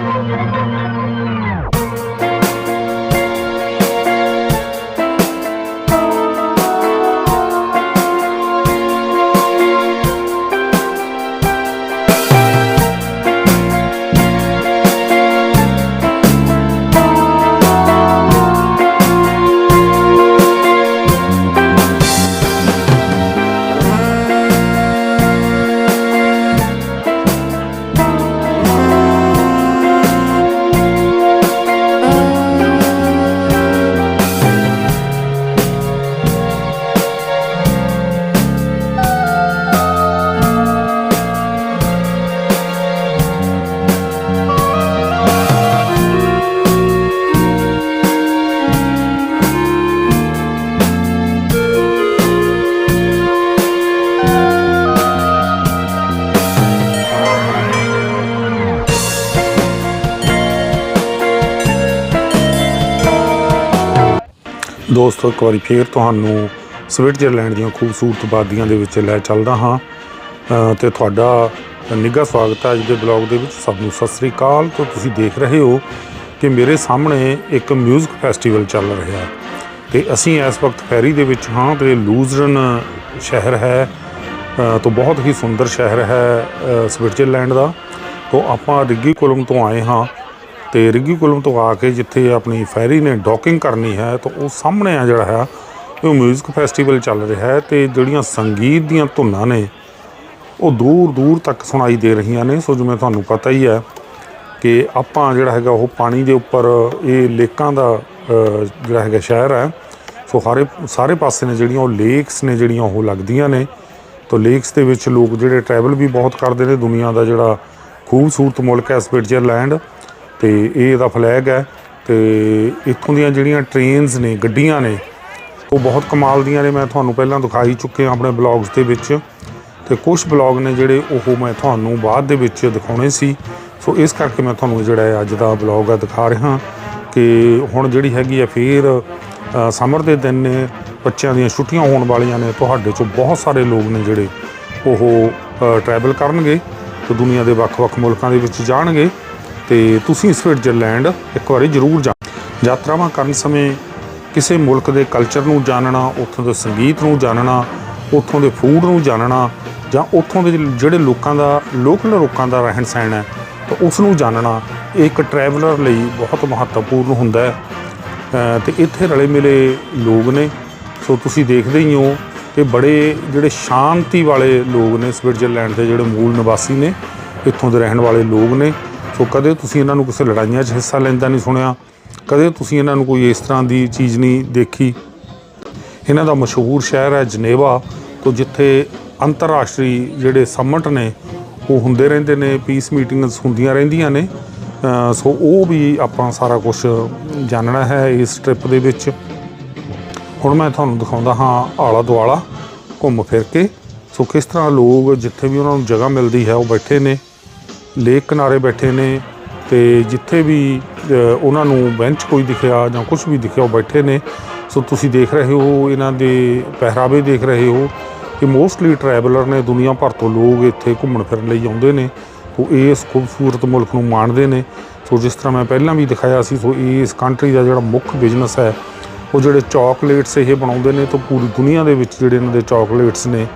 Música ਦੋਸਤੋ ਇੱਕ ਵਾਰੀ ਫੇਰ ਤੁਹਾਨੂੰ ਸਵਿਟਜ਼ਰਲੈਂਡ ਦੀਆਂ ਖੂਬਸੂਰਤ ਬਾਦੀਆਂ ਦੇ ਵਿੱਚ ਲੈ ਚੱਲਦਾ ਹਾਂ। ਅ, ਤੇ ਤੁਹਾਡਾ ਨਿੱਘਾ ਸਵਾਗਤ ਹੈ ਅੱਜ ਦੇ ਬਲੌਗ ਦੇ ਵਿੱਚ। ਸਭ ਨੂੰ ਸਤਿ ਸ੍ਰੀ ਅਕਾਲ। ਤੋਂ ਤੁਸੀਂ ਦੇਖ ਰਹੇ ਹੋ ਕਿ ਮੇਰੇ ਸਾਹਮਣੇ ਇੱਕ 뮤직 ਫੈਸਟੀਵਲ ਚੱਲ ਰਿਹਾ ਹੈ। ਤੇ ਅਸੀਂ ਇਸ ਵਕਤ ਫੈਰੀ ਦੇ ਵਿੱਚ ਹਾਂ ਤੇ ਲੂਜ਼ਰਨ ਸ਼ਹਿਰ ਹੈ। ਅ, ਤੋਂ ਬਹੁਤ ਹੀ ਸੁੰਦਰ ਸ਼ਹਿਰ ਹੈ ਸਵਿਟਜ਼ਰਲੈਂਡ ਦਾ। ਤੋਂ ਆਪਾਂ ਰਿੱਗੀ ਕੋਲਮ ਤੋਂ ਆਏ ਹਾਂ। ਤੇ ਰਿੱਗੀ ਤੋਂ ਆ ਕੇ ਜਿੱਥੇ ਆਪਣੀ ਫੈਰੀ ਨੇ ਡੌਕਿੰਗ ਕਰਨੀ ਹੈ, ਤਾਂ ਉਹ ਸਾਹਮਣੇ ਆ ਜਿਹੜਾ ਹੈ, ਉਹ 뮤직 ਫੈਸਟੀਵਲ ਚੱਲ ਰਿਹਾ ਹੈ ਤੇ ਜਿਹੜੀਆਂ ਸੰਗੀਤ ਦੀਆਂ ਧੁਨਾਂ ਨੇ, ਉਹ ਦੂਰ ਦੂਰ ਤੱਕ ਸੁਣਾਈ ਦੇ ਰਹੀਆਂ ਨੇ। ਸੋ ਜਿਵੇਂ ਤੁਹਾਨੂੰ ਪਤਾ ਹੀ ਹੈ ਕਿ ਆਪਾਂ ਜਿਹੜਾ ਹੈਗਾ, ਉਹ ਪਾਣੀ ਦੇ ਉੱਪਰ, ਇਹ ਲੇਕਾਂ ਦਾ ਜਿਹੜਾ ਹੈਗਾ ਸ਼ਹਿਰ ਹੈ, ਸੋ ਸਾਰੇ ਸਾਰੇ ਪਾਸੇ ਨੇ ਜਿਹੜੀਆਂ ਉਹ ਲੇਕਸ ਨੇ ਜਿਹੜੀਆਂ ਉਹ ਲੱਗਦੀਆਂ ਨੇ। ਤਾਂ ਲੇਕਸ ਦੇ ਵਿੱਚ ਲੋਕ ਜਿਹੜੇ ਟਰੈਵਲ ਵੀ ਬਹੁਤ ਕਰਦੇ ਨੇ, ਦੁਨੀਆ ਦਾ ਜਿਹੜਾ ਖੂਬਸੂਰਤ ਮੁਲਕ ਹੈ ਸਵਿਟਜ਼ਰਲੈਂਡ ਤੇ ਇਹ ਇਹਦਾ ਫਲੈਗ ਹੈ ਤੇ ਇੱਥੋਂ ਦੀਆਂ ਜਿਹੜੀਆਂ ਟ੍ਰੇਨਸ ਨੇ, ਗੱਡੀਆਂ ਨੇ, ਉਹ ਬਹੁਤ ਕਮਾਲ ਦੀਆਂ ਨੇ। ਮੈਂ ਤੁਹਾਨੂੰ ਪਹਿਲਾਂ ਦਿਖਾਈ ਚੁੱਕੇ ਹਾਂ ਆਪਣੇ ਬਲੌਗਸ ਦੇ ਵਿੱਚ ਤੇ ਕੁਝ ਬਲੌਗ ਨੇ ਜਿਹੜੇ ਉਹ ਮੈਂ ਤੁਹਾਨੂੰ ਬਾਅਦ ਦੇ ਵਿੱਚ ਦਿਖਾਉਣੇ ਸੀ। ਸੋ ਇਸ ਕਰਕੇ ਮੈਂ ਤੁਹਾਨੂੰ ਜਿਹੜਾ ਹੈ ਅੱਜ ਦਾ ਬਲੌਗ ਆ ਦਿਖਾ ਰਿਹਾ ਕਿ ਹੁਣ ਜਿਹੜੀ ਹੈਗੀ ਆ ਫੇਰ ਸਮਰ ਦੇ ਦਿਨ ਨੇ, ਬੱਚਿਆਂ ਦੀਆਂ ਛੁੱਟੀਆਂ ਹੋਣ ਵਾਲੀਆਂ ਨੇ, ਤੁਹਾਡੇ ਚੋਂ ਬਹੁਤ ਸਾਰੇ ਲੋਕ ਨੇ ਜਿਹੜੇ ਉਹ ਟਰੈਵਲ ਕਰਨਗੇ ਤੇ ਦੁਨੀਆ ਦੇ ਵੱਖ-ਵੱਖ ਮੁਲਕਾਂ ਦੇ ਵਿੱਚ ਜਾਣਗੇ। ਤੇ ਤੁਸੀਂ ਸਵਿਟਜ਼ਰਲੈਂਡ ਇੱਕ ਵਾਰੀ ਜ਼ਰੂਰ ਜਾ ਯਾਤਰਾਵਾਂ ਕਰਨ ਸਮੇਂ ਕਿਸੇ ਮੁਲਕ ਦੇ ਕਲਚਰ ਨੂੰ ਜਾਣਨਾ, ਉੱਥੋਂ ਦੇ ਸੰਗੀਤ ਨੂੰ ਜਾਣਨਾ, ਉੱਥੋਂ ਦੇ ਫੂਡ ਨੂੰ ਜਾਣਨਾ, ਜਾਂ ਉੱਥੋਂ ਦੇ ਜਿਹੜੇ ਲੋਕਾਂ ਦਾ ਲੋਕਲ ਲੋਕਾਂ ਦਾ ਰਹਿਣ ਸਹਿਣ ਹੈ, ਤਾਂ ਉਸ ਨੂੰ ਜਾਣਨਾ ਇਹ ਇੱਕ ਟਰੈਵਲਰ ਲਈ ਬਹੁਤ ਮਹੱਤਵਪੂਰਨ ਹੁੰਦਾ ਹੈ। ਤੇ ਇੱਥੇ ਰਲੇ ਮਿਲੇ ਲੋਕ ਨੇ, ਸੋ ਤੁਸੀਂ ਦੇਖਦੇ ਹੀ ਹੋ ਕਿ ਬੜੇ ਜਿਹੜੇ ਸ਼ਾਂਤੀ ਵਾਲੇ ਲੋਕ ਨੇ, ਸਵਿਟਜ਼ਰਲੈਂਡ ਦੇ ਜਿਹੜੇ ਮੂਲ ਨਿਵਾਸੀ ਨੇ, ਇੱਥੋਂ ਦੇ ਰਹਿਣ ਵਾਲੇ ਲੋਕ ਨੇ ਸੋ ਕਦੇ ਤੁਸੀਂ ਇਹਨਾਂ ਨੂੰ ਕਿਸੇ ਲੜਾਈਆਂ 'ਚ ਹਿੱਸਾ ਲੈਂਦਾ ਨਹੀਂ ਸੁਣਿਆ, ਕਦੇ ਤੁਸੀਂ ਇਹਨਾਂ ਨੂੰ ਕੋਈ ਇਸ ਤਰ੍ਹਾਂ ਦੀ ਚੀਜ਼ ਨਹੀਂ ਦੇਖੀ। ਇਹਨਾਂ ਦਾ ਮਸ਼ਹੂਰ ਸ਼ਹਿਰ ਹੈ ਜਨੇਵਾ, ਤੋਂ ਜਿੱਥੇ ਅੰਤਰਰਾਸ਼ਟਰੀ ਜਿਹੜੇ ਸਮਟ ਨੇ, ਉਹ ਹੁੰਦੇ ਰਹਿੰਦੇ ਨੇ ਪੀਸ ਮੀਟਿੰਗਸ ਹੁੰਦੀਆਂ ਰਹਿੰਦੀਆਂ ਨੇ। ਸੋ ਉਹ ਵੀ ਆਪਾਂ ਸਾਰਾ ਕੁਝ ਜਾਣਨਾ ਹੈ ਇਸ ਟ੍ਰਿਪ ਦੇ ਵਿੱਚ। ਹੁਣ ਮੈਂ ਤੁਹਾਨੂੰ ਦਿਖਾਉਂਦਾ ਹਾਂ ਆਲਾ ਦੁਆਲਾ, ਘੁੰਮ ਫਿਰ ਕੇ। ਸੋ ਕਿਸ ਤਰ੍ਹਾਂ ਲੋਕ ਜਿੱਥੇ ਵੀ ਉਹਨਾਂ ਨੂੰ ਜਗ੍ਹਾ ਮਿਲਦੀ ਹੈ, ਉਹ ਬੈਠੇ ਨੇ। ਲੇਕ ਕਿਨਾਰੇ ਬੈਠੇ ਨੇ ਤੇ ਜਿੱਥੇ ਵੀ ਉਹਨਾਂ ਨੂੰ ਬੈਂਚ ਕੋਈ ਦਿਖਿਆ ਜਾਂ ਕੁਝ ਵੀ ਦਿਖਿਆ, ਉਹ ਬੈਠੇ ਨੇ। ਸੋ ਤੁਸੀਂ ਦੇਖ ਰਹੇ ਹੋ, ਇਹਨਾਂ ਦੇ ਪਹਿਰਾਵੇ ਦੇਖ ਰਹੇ ਹੋ ਕਿ ਮੋਸਟਲੀ ਟਰੈਵਲਰ ਨੇ ਦੁਨੀਆ ਭਰ ਤੋਂ ਲੋਕ ਇੱਥੇ ਘੁੰਮਣ ਫਿਰਨ ਲਈ ਆਉਂਦੇ ਨੇ। ਸੋ ਇਸ ਖੂਬਸੂਰਤ ਮੁਲਕ ਨੂੰ ਮਾਣਦੇ ਨੇ। ਸੋ ਜਿਸ ਤਰ੍ਹਾਂ ਮੈਂ ਪਹਿਲਾਂ ਵੀ ਦਿਖਾਇਆ ਸੀ, ਸੋ ਇਸ ਕੰਟਰੀ ਦਾ ਜਿਹੜਾ ਮੁੱਖ ਬਿਜ਼ਨਸ ਹੈ, ਉਹ ਜਿਹੜੇ ਚਾਕਲੇਟਸ ਇਹ ਬਣਾਉਂਦੇ ਨੇ, ਤਾਂ ਪੂਰੀ ਦੁਨੀਆ ਦੇ ਵਿੱਚ ਜਿਹੜੇ ਇਹਨਾਂ ਦੇ ਚਾਕਲੇਟਸ ਨੇ,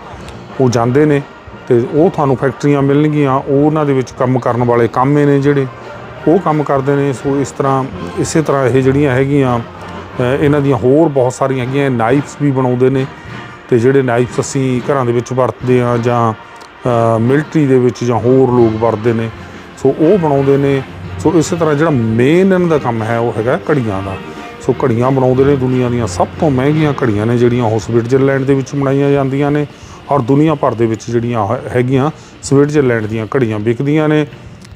ਉਹ ਜਾਂਦੇ ਨੇ। ਤੇ ਉਹ ਤੁਹਾਨੂੰ ਫੈਕਟਰੀਆਂ ਮਿਲਣਗੀਆਂ, ਉਹ ਉਹਨਾਂ ਦੇ ਵਿੱਚ ਕੰਮ ਕਰਨ ਵਾਲੇ ਕਾਮੇ ਨੇ ਜਿਹੜੇ। ਉਹ ਕੰਮ ਕਰਦੇ ਨੇ, ਸੋ ਇਸ ਤਰ੍ਹਾਂ, ਇਸੇ ਤਰ੍ਹਾਂ ਇਹ ਜਿਹੜੀਆਂ ਹੈਗੀਆਂ ਇਹਨਾਂ ਦੀਆਂ ਹੋਰ ਬਹੁਤ ਸਾਰੀਆਂ ਹੈਗੀਆਂ ਨਾਈਫਸ ਵੀ ਬਣਾਉਂਦੇ ਨੇ। ਤੇ ਜਿਹੜੇ ਨਾਈਫਸ ਅਸੀਂ ਘਰਾਂ ਦੇ ਵਿੱਚ ਵਰਤਦੇ ਆ ਜਾਂ ਮਿਲਟਰੀ ਦੇ ਵਿੱਚ ਜਾਂ ਹੋਰ ਲੋਕ ਵਰਤਦੇ ਨੇ, ਸੋ ਉਹ ਬਣਾਉਂਦੇ ਨੇ। ਸੋ ਇਸੇ ਤਰ੍ਹਾਂ ਜਿਹੜਾ ਮੇਨ ਇਹਨਾਂ ਦਾ ਕੰਮ ਹੈ, ਉਹ ਹੈਗਾ ਘੜੀਆਂ ਦਾ। ਸੋ ਘੜੀਆਂ ਬਣਾਉਂਦੇ ਨੇ, ਦੁਨੀਆ ਦੀਆਂ ਸਭ ਤੋਂ ਮਹਿੰਗੀਆਂ ਘੜੀਆਂ ਨੇ, ਜਿਹੜੀਆਂ ਉਹ ਸਵਿਟਜ਼ਰਲੈਂਡ ਦੇ ਵਿੱਚ ਬਣਾਈਆਂ ਜਾਂਦੀਆਂ ਨੇ। ਔਰ ਦੁਨੀਆ ਭਰ ਦੇ ਵਿੱਚ ਜਿਹੜੀਆਂ ਹ- ਹੈਗੀਆਂ ਸਵਿਟਜ਼ਰਲੈਂਡ ਦੀਆਂ ਘੜੀਆਂ ਵਿਕਦੀਆਂ ਨੇ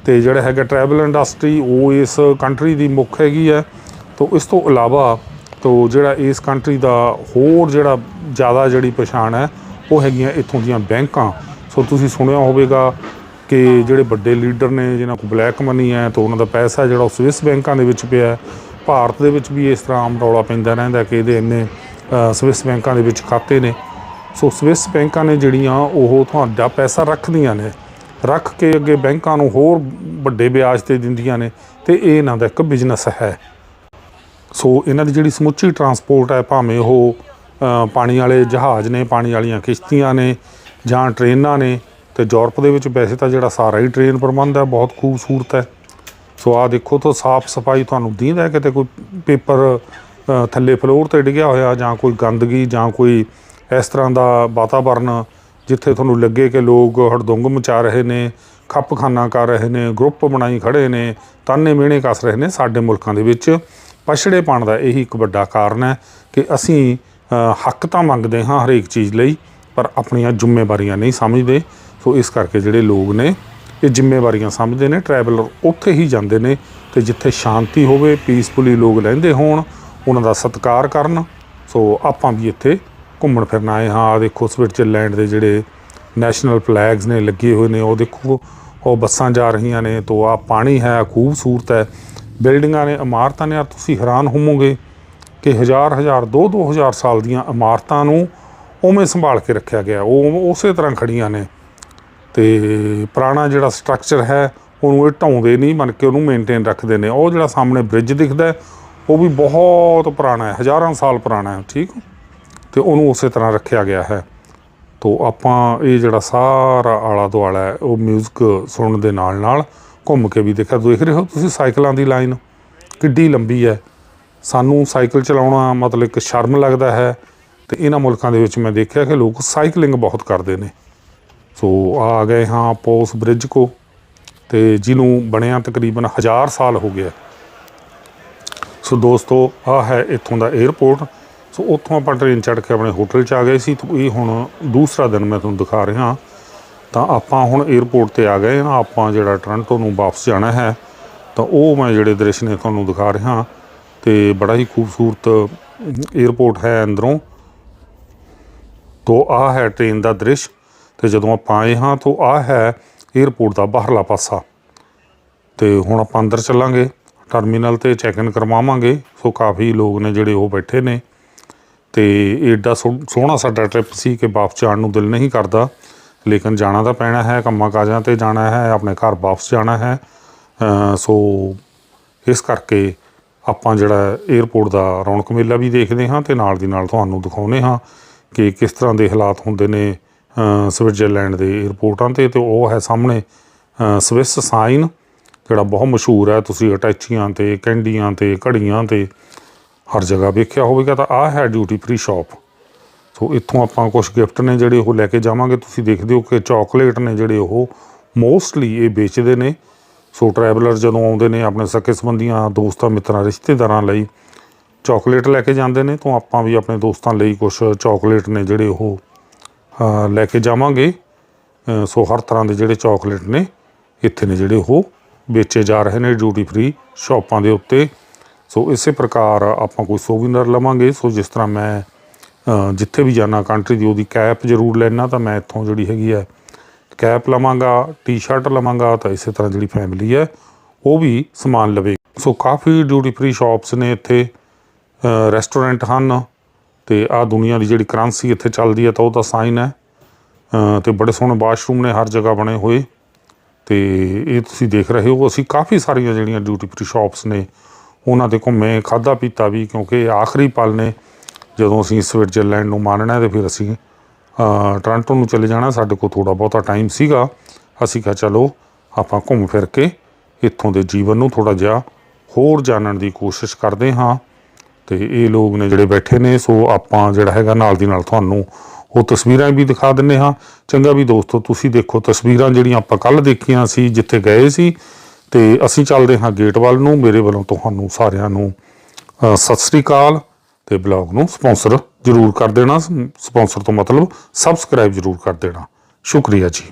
ਤੇ ਜਿਹੜਾ ਹੈਗਾ ਟਰੈਵਲ ਇੰਡਸਟਰੀ ਉਹ ਇਸ ਕੰਟਰੀ ਦੀ ਮੁੱਖ ਹੈਗੀ ਹੈ। ਤੋਂ ਇਸ ਤੋਂ ਇਲਾਵਾ ਤੋਂ ਜਿਹੜਾ ਇਸ ਕੰਟਰੀ ਦਾ ਹੋਰ ਜਿਹੜਾ ਜ਼ਿਆਦਾ ਜਿਹੜੀ ਪਛਾਣ ਹੈ, ਉਹ ਹੈਗੀਆਂ ਇੱਥੋਂ ਦੀਆਂ ਬੈਂਕਾਂ। ਸੋ ਤੁਸੀਂ ਸੁਣਿਆ ਹੋਵੇਗਾ ਕਿ ਜਿਹੜੇ ਵੱਡੇ ਲੀਡਰ ਨੇ, ਜਿਨ੍ਹਾਂ ਕੋਲ ਬਲੈਕ ਮਨੀ ਹੈ, ਤਾਂ ਉਹਨਾਂ ਦਾ ਪੈਸਾ ਜਿਹੜਾ ਉਹ ਸਵਿਸ ਬੈਂਕਾਂ ਦੇ ਵਿੱਚ ਪਿਆ ਭਾਰਤ ਦੇ ਵਿੱਚ ਵੀ ਇਸ ਤਰ੍ਹਾਂ ਆਮ ਰੌਲਾ ਪੈਂਦਾ ਰਹਿੰਦਾ ਕਿ ਇਹਦੇ ਇੰਨੇ ਸਵਿਸ ਬੈਂਕਾਂ ਦੇ ਵਿੱਚ ਖਾਤੇ ਨੇ। ਸੋ ਸਵਿਸ ਬੈਂਕਾਂ ਨੇ ਜਿਹੜੀਆਂ ਉਹ ਤੁਹਾਡਾ ਪੈਸਾ ਰੱਖਦੀਆਂ ਨੇ, ਰੱਖ ਕੇ ਅੱਗੇ ਬੈਂਕਾਂ ਨੂੰ ਹੋਰ ਵੱਡੇ ਵਿਆਜ ਤੇ ਦਿੰਦੀਆਂ ਨੇ ਤੇ ਇਹ ਇਹਨਾਂ ਦਾ ਇੱਕ ਬਿਜ਼ਨਸ ਹੈ। ਸੋ ਇਹਨਾਂ ਦੀ ਜਿਹੜੀ ਸਮੁੱਚੀ ਟਰਾਂਸਪੋਰਟ ਹੈ, ਭਾਵੇਂ ਉਹ ਪਾਣੀ ਵਾਲੇ ਜਹਾਜ਼ ਨੇ, ਪਾਣੀ ਵਾਲੀਆਂ ਕਿਸ਼ਤੀਆਂ ਨੇ ਜਾਂ ਟ੍ਰੇਨਾਂ ਨੇ, ਤੇ ਯੂਰਪ ਦੇ ਵਿੱਚ ਵੈਸੇ ਤਾਂ ਜਿਹੜਾ ਸਾਰਾ ਹੀ ਟ੍ਰੇਨ ਪ੍ਰਬੰਧ ਹੈ, ਬਹੁਤ ਖੂਬਸੂਰਤ ਹੈ। ਸੋ ਆ ਦੇਖੋ ਤਾਂ ਸਾਫ਼ ਸਫ਼ਾਈ ਤੁਹਾਨੂੰ ਦੀਂਦਾ ਕਿਤੇ ਕੋਈ ਪੇਪਰ ਥੱਲੇ ਫਲੋਰ ਤੇ ਡਿੱਗਿਆ ਹੋਇਆ ਜਾਂ ਕੋਈ ਗੰਦਗੀ ਜਾਂ ਕੋਈ ਇਸ ਤਰ੍ਹਾਂ ਦਾ ਵਾਤਾਵਰਨ ਜਿੱਥੇ ਤੁਹਾਨੂੰ ਲੱਗੇ ਕਿ ਲੋਕ ਹੜਦੁੰਗ ਮਚਾ ਰਹੇ ਨੇ, ਖੱਪਖਾਨਾ ਕਰ ਰਹੇ ਨੇ, ਗਰੁੱਪ ਬਣਾਈ ਖੜੇ ਨੇ, ਤਾਨੇ ਮਿਹਣੇ ਕੱਸ ਰਹੇ ਨੇ ਸਾਡੇ ਮੁਲਕਾਂ ਦੇ ਵਿੱਚ। ਪਛੜੇ ਪਛੜੇਪਣ ਦਾ ਇਹੀ ਇੱਕ ਵੱਡਾ ਕਾਰਨ ਹੈ ਕਿ ਅਸੀਂ ਹੱਕ ਤਾਂ ਮੰਗਦੇ ਹਾਂ ਹਰੇਕ ਚੀਜ਼ ਲਈ, ਪਰ ਆਪਣੀਆਂ ਜ਼ਿੰਮੇਵਾਰੀਆਂ ਨਹੀਂ ਸਮਝਦੇ। ਸੋ ਇਸ ਕਰਕੇ ਜਿਹੜੇ ਲੋਕ ਨੇ, ਇਹ ਜ਼ਿੰਮੇਵਾਰੀਆਂ ਸਮਝਦੇ ਨੇ, ਟਰੈਵਲਰ ਉੱਥੇ ਹੀ ਜਾਂਦੇ ਨੇ ਤੇ ਜਿੱਥੇ ਸ਼ਾਂਤੀ ਹੋਵੇ ਪੀਸਫੁਲੀ ਲੋਕ ਰਹਿੰਦੇ ਹੋਣ, ਉਹਨਾਂ ਦਾ ਸਤਿਕਾਰ ਕਰਨ। ਸੋ ਆਪਾਂ ਵੀ ਇੱਥੇ ਘੁੰਮਣ ਫਿਰਨ ਆਏ ਹਾਂ। ਆ ਦੇਖੋ ਸਵਿਟਜ਼ਰਲੈਂਡ ਦੇ ਜਿਹੜੇ ਨੈਸ਼ਨਲ ਫਲੈਗਸ ਨੇ, ਲੱਗੇ ਹੋਏ ਨੇ। ਉਹ ਦੇਖੋ, ਉਹ ਬੱਸਾਂ ਜਾ ਰਹੀਆਂ ਨੇ ਤੋ ਆ ਪਾਣੀ ਹੈ ਖੂਬਸੂਰਤ ਹੈ। ਬਿਲਡਿੰਗਾਂ ਨੇ, ਇਮਾਰਤਾਂ ਨੇ ਆ ਤੁਸੀਂ ਹੈਰਾਨ ਹੋਵੋਗੇ ਕਿ ਹਜ਼ਾਰ ਹਜ਼ਾਰ, ਦੋ ਦੋ ਹਜ਼ਾਰ ਸਾਲ ਦੀਆਂ ਇਮਾਰਤਾਂ ਨੂੰ ਉਵੇਂ ਸੰਭਾਲ ਕੇ ਰੱਖਿਆ ਗਿਆ। ਉਹ ਉਸੇ ਤਰ੍ਹਾਂ ਖੜੀਆਂ ਨੇ ਤੇ ਪੁਰਾਣਾ ਜਿਹੜਾ ਸਟਰਕਚਰ ਹੈ, ਉਹਨੂੰ ਇਹ ਢਾਉਂਦੇ ਨਹੀਂ ਬਣ ਕੇ ਉਹਨੂੰ ਮੇਨਟੇਨ ਰੱਖਦੇ ਨੇ। ਉਹ ਜਿਹੜਾ ਸਾਹਮਣੇ ਬ੍ਰਿਜ ਦਿਖਦਾ ਉਹ ਵੀ ਬਹੁਤ ਪੁਰਾਣਾ ਹੈ, ਹਜ਼ਾਰਾਂ ਸਾਲ ਪੁਰਾਣਾ ਹੈ। ਠੀਕ ਤੇ ਉਹਨੂੰ ਉਸੇ ਤਰ੍ਹਾਂ ਰੱਖਿਆ ਗਿਆ ਹੈ। ਤੋ ਆਪਾਂ ਇਹ ਜਿਹੜਾ ਸਾਰਾ ਆਲਾ ਦੁਆਲਾ ਹੈ, ਉਹ 뮤직 ਸੁਣਨ ਦੇ ਨਾਲ ਨਾਲ ਘੁੰਮ ਕੇ ਵੀ ਦੇਖਿਆ। ਦੇਖ ਰਹੇ ਹੋ ਤੁਸੀਂ ਸਾਈਕਲਾਂ ਦੀ ਲਾਈਨ? ਕਿੱਡੀ ਲੰਬੀ ਹੈ। ਸਾਨੂੰ ਸਾਈਕਲ ਚਲਾਉਣਾ ਮਤਲਬ ਇੱਕ ਸ਼ਰਮ ਲੱਗਦਾ ਹੈ ਤੇ ਇਹਨਾਂ ਮੁਲਕਾਂ ਦੇ ਵਿੱਚ ਮੈਂ ਦੇਖਿਆ ਕਿ ਲੋਕ ਸਾਈਕਲਿੰਗ ਬਹੁਤ ਕਰਦੇ ਨੇ। ਸੋ ਆ ਗਏ ਹਾਂ ਪੋਸ ਬ੍ਰਿਜ ਕੋ ਤੇ ਜਿਹਨੂੰ ਬਣਿਆ ਤਕਰੀਬਨ 1000 ਸਾਲ ਹੋ ਗਿਆ। ਸੋ ਦੋਸਤੋ ਆ ਹੈ ਇੱਥੋਂ ਦਾ 에어ਪੋਰਟ ਸੋ ਉੱਥੋਂ ਆਪਾਂ ਟ੍ਰੇਨ ਚੜ ਕੇ ਆਪਣੇ ਹੋਟਲ 'ਚ ਆ ਗਏ ਸੀ। ਇਹ ਹੁਣ ਦੂਸਰਾ ਦਿਨ ਮੈਂ ਤੁਹਾਨੂੰ ਦਿਖਾ ਰਿਹਾ। ਤਾਂ ਆਪਾਂ ਹੁਣ 에어ਪੋਰਟ ਤੇ ਆ ਗਏ ਹਾਂ। ਆਪਾਂ ਜਿਹੜਾ ਟੋਰਾਂਟੋ ਨੂੰ ਵਾਪਸ ਜਾਣਾ ਹੈ, ਤਾਂ ਉਹ ਮੈਂ ਜਿਹੜੇ ਦ੍ਰਿਸ਼ ਨੇ ਤੁਹਾਨੂੰ ਦਿਖਾ ਰਿਹਾ। ਤੇ ਬੜਾ ਹੀ ਖੂਬਸੂਰਤ 에어ਪੋਰਟ ਹੈ ਅੰਦਰੋਂ। ਤੋਂ ਆ ਹੈ ਟ੍ਰੇਨ ਦਾ ਦ੍ਰਿਸ਼। ਤੇ ਜਦੋਂ ਆਪਾਂ ਆਏ ਹਾਂ, ਤਾਂ ਆ ਹੈ 에어ਪੋਰਟ ਦਾ ਬਾਹਰਲਾ ਪਾਸਾ। ਤੇ ਹੁਣ ਆਪਾਂ ਅੰਦਰ ਚੱਲਾਂਗੇ। ਟਰਮੀਨਲ ਤੇ ਚੈੱਕ ਇਨ ਕਰਵਾਵਾਂਗੇ। ਸੋ ਕਾਫੀ ਲੋਕ ਨੇ ਜਿਹੜੇ ਉਹ ਬੈਠੇ ਨੇ। ਤੇ ਏਡਾ ਸੋ- ਸੋਹਣਾ ਸਾਡਾ ਟ੍ਰਿਪ ਸੀ ਕਿ ਵਾਪਸ ਜਾਣ ਨੂੰ ਦਿਲ ਨਹੀਂ ਕਰਦਾ। ਲੇਕਿਨ ਜਾਣਾ ਤਾਂ ਪੈਣਾ ਹੈ, ਕੰਮਾਂ ਕਾਜਾਂ ਤੇ ਜਾਣਾ ਹੈ, ਆਪਣੇ ਘਰ ਵਾਪਸ ਜਾਣਾ ਹੈ। ਸੋ ਇਸ ਕਰਕੇ ਆਪਾਂ ਜਿਹੜਾ 에ਅਰਪੋਰਟ ਦਾ ਰੌਣਕ ਮੇਲਾ ਵੀ ਦੇਖਦੇ ਹਾਂ ਤੇ ਨਾਲ ਦੀ ਨਾਲ ਤੁਹਾਨੂੰ ਦਿਖਾਉਨੇ ਹਾਂ ਕਿ ਕਿਸ ਤਰ੍ਹਾਂ ਦੇ ਹਾਲਾਤ ਹੁੰਦੇ ਨੇ ਸਵਿਟਜ਼ਰਲੈਂਡ ਦੇ 에ਅਰਪੋਰਟਾਂ ਤੇ। ਤੇ ਉਹ ਹੈ ਸਾਹਮਣੇ ਸਵਿਸ ਸਾਈਨ, ਜਿਹੜਾ ਬਹੁਤ ਮਸ਼ਹੂਰ ਹੈ। ਤੁਸੀਂ ਅਟੈਚੀਆਂ ਤੇ, ਕੈਂਡੀਆਂ ਤੇ, ਘੜੀਆਂ ਤੇ ਹਰ ਜਗ੍ਹਾ ਵੇਖਿਆ ਹੋਵੇਗਾ ਤਾਂ ਆਹ ਹੈ ਡਿਊਟੀ ਫ੍ਰੀ ਸ਼ਾਪ ਸੋ ਇੱਥੋਂ ਆਪਾਂ ਕੁਝ ਗਿਫਟ ਨੇ ਜਿਹੜੇ ਉਹ ਲੈ ਕੇ ਜਾਵਾਂਗੇ। ਤੁਸੀਂ ਦੇਖਦੇ ਹੋ ਕਿ ਚਾਕਲੇਟ ਨੇ ਜਿਹੜੇ ਉਹ ਮੋਸਟਲੀ ਇਹ ਵੇਚਦੇ ਨੇ। ਸੋ ਟਰੈਵਲਰ ਜਦੋਂ ਆਉਂਦੇ ਨੇ ਆਪਣੇ ਸਕੇ ਸੰਬੰਧੀਆਂ ਦੋਸਤਾਂ, ਮਿੱਤਰਾਂ, ਰਿਸ਼ਤੇਦਾਰਾਂ ਲਈ ਚਾਕਲੇਟ ਲੈ ਕੇ ਜਾਂਦੇ ਨੇ, ਤਾਂ ਆਪਾਂ ਵੀ ਆਪਣੇ ਦੋਸਤਾਂ ਲਈ ਕੁਝ ਚਾਕਲੇਟ ਨੇ ਜਿਹੜੇ ਉਹ ਲੈ ਕੇ ਜਾਵਾਂਗੇ। ਸੋ ਹਰ ਤਰ੍ਹਾਂ ਦੇ ਜਿਹੜੇ ਚਾਕਲੇਟ ਨੇ, ਇੱਥੇ ਨੇ ਜਿਹੜੇ ਉਹ ਵੇਚੇ ਜਾ ਰਹੇ ਨੇ ਡਿਊਟੀ ਫ੍ਰੀ ਸ਼ਾਪਾਂ ਦੇ ਉੱਤੇ। ਸੋ ਇਸੇ ਪ੍ਰਕਾਰ ਆਪਾਂ ਕੋਈ ਸੋਵੀਨਰ ਲਵਾਂਗੇ। ਸੋ ਜਿਸ ਤਰ੍ਹਾਂ ਮੈਂ ਜਿੱਥੇ ਵੀ ਜਾਣਾ ਕੰਟਰੀ ਦੀ ਉਹਦੀ ਕੈਪ ਜ਼ਰੂਰ ਲੈਣਾ ਤਾਂ ਮੈਂ ਇੱਥੋਂ ਜਿਹੜੀ ਹੈਗੀ ਹੈ ਕੈਪ ਲਵਾਂਗਾ ਟੀ-ਸ਼ਰਟ ਲਵਾਂਗਾ ਤਾਂ ਇਸੇ ਤਰ੍ਹਾਂ ਜਿਹੜੀ ਫੈਮਿਲੀ ਹੈ ਉਹ ਵੀ ਸਮਾਨ ਲਵੇ। ਸੋ ਕਾਫੀ ਡਿਊਟੀ ਫ੍ਰੀ ਸ਼ਾਪਸ ਨੇ ਇੱਥੇ ਰੈਸਟੋਰੈਂਟ ਹਨ ਤੇ ਆ ਦੁਨੀਆ ਦੀ ਜਿਹੜੀ ਕਰੰਸੀ ਇੱਥੇ ਚੱਲਦੀ ਹੈ ਤਾਂ ਉਹਦਾ ਸਾਈਨ ਹੈ। ਅ, ਤੇ ਬੜੇ ਸੋਹਣੇ ਵਾਸ਼ਰੂਮ ਨੇ ਹਰ ਜਗ੍ਹਾ ਬਣੇ ਹੋਏ। ਤੇ ਇਹ ਤੁਸੀਂ ਦੇਖ ਰਹੇ ਹੋ ਅਸੀਂ ਕਾਫੀ ਸਾਰੀਆਂ ਜਿਹੜੀਆਂ ਡਿਊਟੀ ਫ੍ਰੀ ਸ਼ਾਪਸ ਨੇ ਉਹਨਾਂ ਤੇ ਘੁੰਮੇ ਖਾਦਾ ਪੀਤਾ ਵੀ ਕਿਉਂਕਿ ਇਹ ਆਖਰੀ ਪਲ ਨੇ। ਜਦੋਂ ਅਸੀਂ ਸਵਿਟਜ਼ਰਲੈਂਡ ਨੂੰ ਮਾਨਣਾ ਹੈ ਤੇ ਫਿਰ ਅਸੀਂ ਅ, ਨੂੰ ਚਲੇ ਜਾਣਾ। ਸਾਡੇ ਕੋਲ ਥੋੜਾ ਬਹੁਤਾ ਟਾਈਮ ਸੀਗਾ। ਅਸੀਂ ਕਿਹਾ ਚਲੋ ਆਪਾਂ ਘੁੰਮ ਫਿਰ ਕੇ ਇੱਥੋਂ ਦੇ ਜੀਵਨ ਨੂੰ ਥੋੜਾ ਜਿਹਾ ਹੋਰ ਜਾਣਨ ਦੀ ਕੋਸ਼ਿਸ਼ ਕਰਦੇ ਹਾਂ। ਤੇ ਇਹ ਲੋਕ ਨੇ ਜਿਹੜੇ ਬੈਠੇ ਨੇ ਸੋ ਆਪਾਂ ਜਿਹੜਾ ਹੈਗਾ ਨਾਲ ਦੀ ਨਾਲ ਤੁਹਾਨੂੰ ਉਹ ਤਸਵੀਰਾਂ ਵੀ ਦਿਖਾ ਦਿੰਨੇ ਹਾਂ। ਚੰਗਾ ਵੀ ਦੋਸਤੋ ਤੁਸੀਂ ਦੇਖੋ ਤਸਵੀਰਾਂ ਜਿਹੜੀਆਂ ਆਪਾਂ ਕੱਲ ਦੇਖੀਆਂ ਸੀ ਜਿੱਥੇ ਗਏ ਸੀ ਤੇ ਅਸੀਂ ਚੱਲਦੇ ਹਾਂ ਗੇਟ ਵੱਲ ਨੂੰ। ਮੇਰੇ ਵੱਲੋਂ ਤੁਹਾਨੂੰ ਸਾਰਿਆਂ ਨੂੰ ਸਤਿ ਸ੍ਰੀ ਅਕਾਲ ਤੇ ਬਲੌਗ ਨੂੰ ਸਪਾਂਸਰ ਜ਼ਰੂਰ ਕਰ ਦੇਣਾ। ਸਪਾਂਸਰ ਤੋਂ ਮਤਲਬ ਸਬਸਕ੍ਰਾਈਬ ਜ਼ਰੂਰ ਕਰ ਦੇਣਾ। ਸ਼ੁਕਰੀਆ ਜੀ।